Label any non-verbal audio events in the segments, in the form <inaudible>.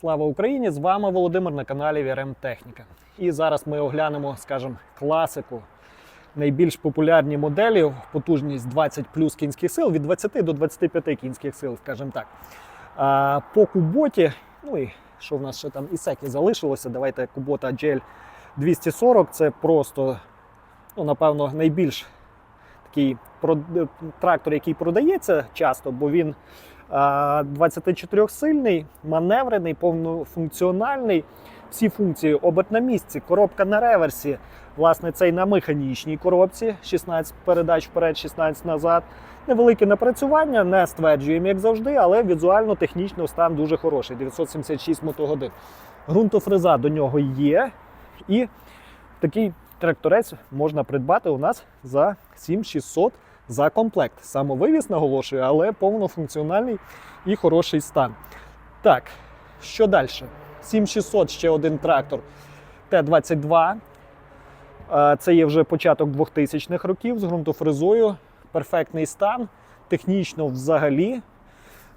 Слава Україні! З вами Володимир на каналі VRM Техніка. І зараз ми оглянемо, скажімо, класику. Найбільш популярні моделі, потужність 20 плюс кінських сил, від 20 до 25 кінських сил, скажімо так. А, по куботі, ну і що в нас ще там ісеки залишилося, давайте кубота GL 240, це просто, ну, напевно, найбільш такий трактор, який продається часто, бо він 24-сильний, маневрений, повнофункціональний. Всі функції оберт на місці, коробка на реверсі. Власне, цей на механічній коробці, 16 передач вперед, 16 назад. Невелике напрацювання, не стверджуємо, як завжди, але візуально технічно стан дуже хороший. 976 мотогодин. Ґрунтофреза до нього є. І такий тракторець можна придбати у нас за 7600 за комплект. Самовивіз наголошую, але повнофункціональний і хороший стан. Так, що далі? 7600 ще один трактор Т-22. Е, Це є вже початок 2000-х років з ґрунтофрезою. Перфектний стан. Технічно взагалі.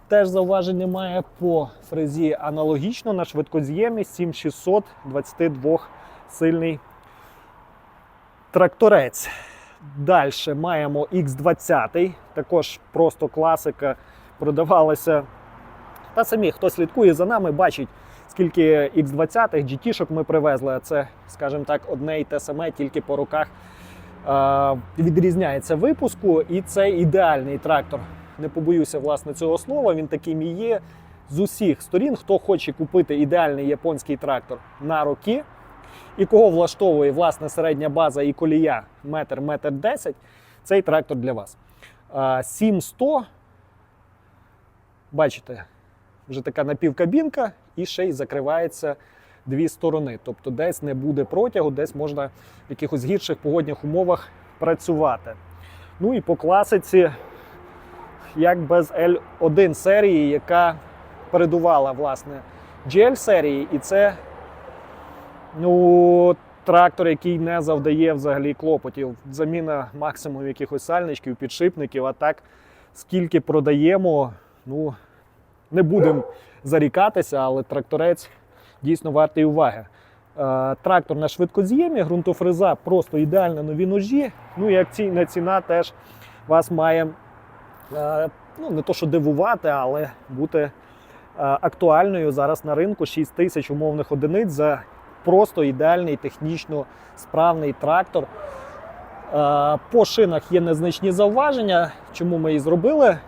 Теж зауважень немає по фрезі аналогічно на швидкоз'ємі 7600 22 сильний тракторець. Далі маємо X20, також просто класика. Продавалася. Та самі, хто слідкує за нами, бачить, скільки X20 GT-шок ми привезли. А це, скажімо так, одне і те саме, тільки по руках е- відрізняється випуску. І це ідеальний трактор. Не побоюся власне цього слова. Він таким і є з усіх сторін. Хто хоче купити ідеальний японський трактор на роки, і кого влаштовує власне середня база і колія метр, метр 10, цей трактор для вас. А, 7100, бачите, вже така напівкабінка, і ще й закривається дві сторони. Тобто десь не буде протягу, десь можна в якихось гірших погодних умовах працювати. Ну і по класиці, як без L1 серії, яка передувала власне GL серії, і це Ну, трактор, який не завдає взагалі клопотів. Заміна максимум якихось сальничків, підшипників. А так, скільки продаємо, ну не будемо зарікатися, але тракторець дійсно вартий уваги. Е, Трактор на швидкоз'ємі, ґрунтофреза просто ідеальна нові ножі. Ну і акційна ціна теж вас має е, ну, не то, що дивувати, але бути е, актуальною зараз на ринку 6 тисяч умовних одиниць за просто ідеальний технічно справний трактор. Е, По шинах є незначні зауваження. Чому ми і зробили е,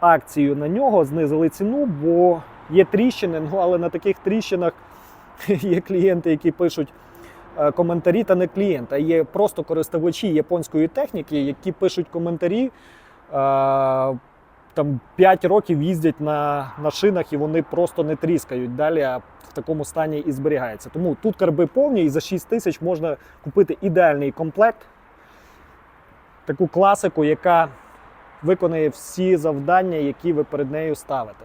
акцію на нього, знизили ціну, бо є тріщини, ну але на таких тріщинах <laughs> є клієнти, які пишуть е, коментарі, та не клієнти, а є просто користувачі японської техніки, які пишуть коментарі. Там 5 років їздять на, на шинах і вони просто не тріскають далі, а в такому стані і зберігається. Тому тут карби повні і за 6 тисяч можна купити ідеальний комплект, таку класику, яка виконує всі завдання, які ви перед нею ставите.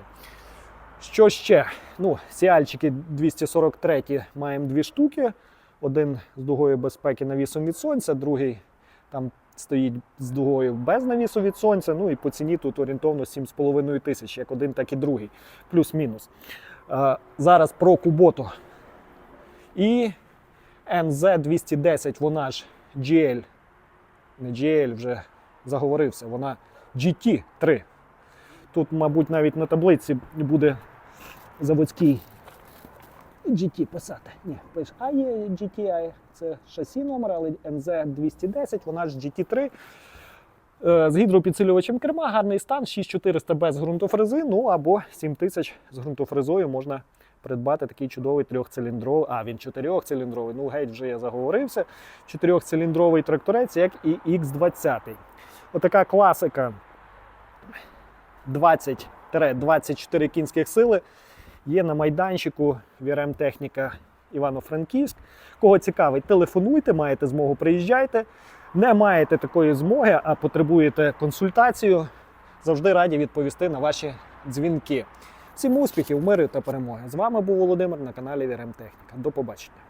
Що ще? Ну, сіальчики 243 маємо дві штуки. Один з дугою безпеки навісом від сонця, другий там стоїть з дугою без навісу від сонця. Ну і по ціні тут орієнтовно 7,5 тисяч, як один, так і другий, плюс-мінус. Е, Зараз про куботу. І NZ210, вона ж GL. Не GL вже заговорився, вона GT3. Тут, мабуть, навіть на таблиці буде заводський GT писати. Ні, пише, а GTI, це шасі номер, але NZ210, вона ж GT3. Е, З гідропідсилювачем керма, гарний стан, 6400 без ґрунтофрези, ну або 7000 з ґрунтофрезою можна придбати такий чудовий трьохциліндровий, а він чотирьохциліндровий, ну геть вже я заговорився. Чотирьохциліндровий тракторець, як і X20. Отака класика 20-24 кінських сили є на майданчику VRM Техніка Івано-Франківськ. Кого цікавить, телефонуйте, маєте змогу, приїжджайте. Не маєте такої змоги, а потребуєте консультацію. Завжди раді відповісти на ваші дзвінки. Всім успіхів, миру та перемоги! З вами був Володимир на каналі VRM Техніка. До побачення.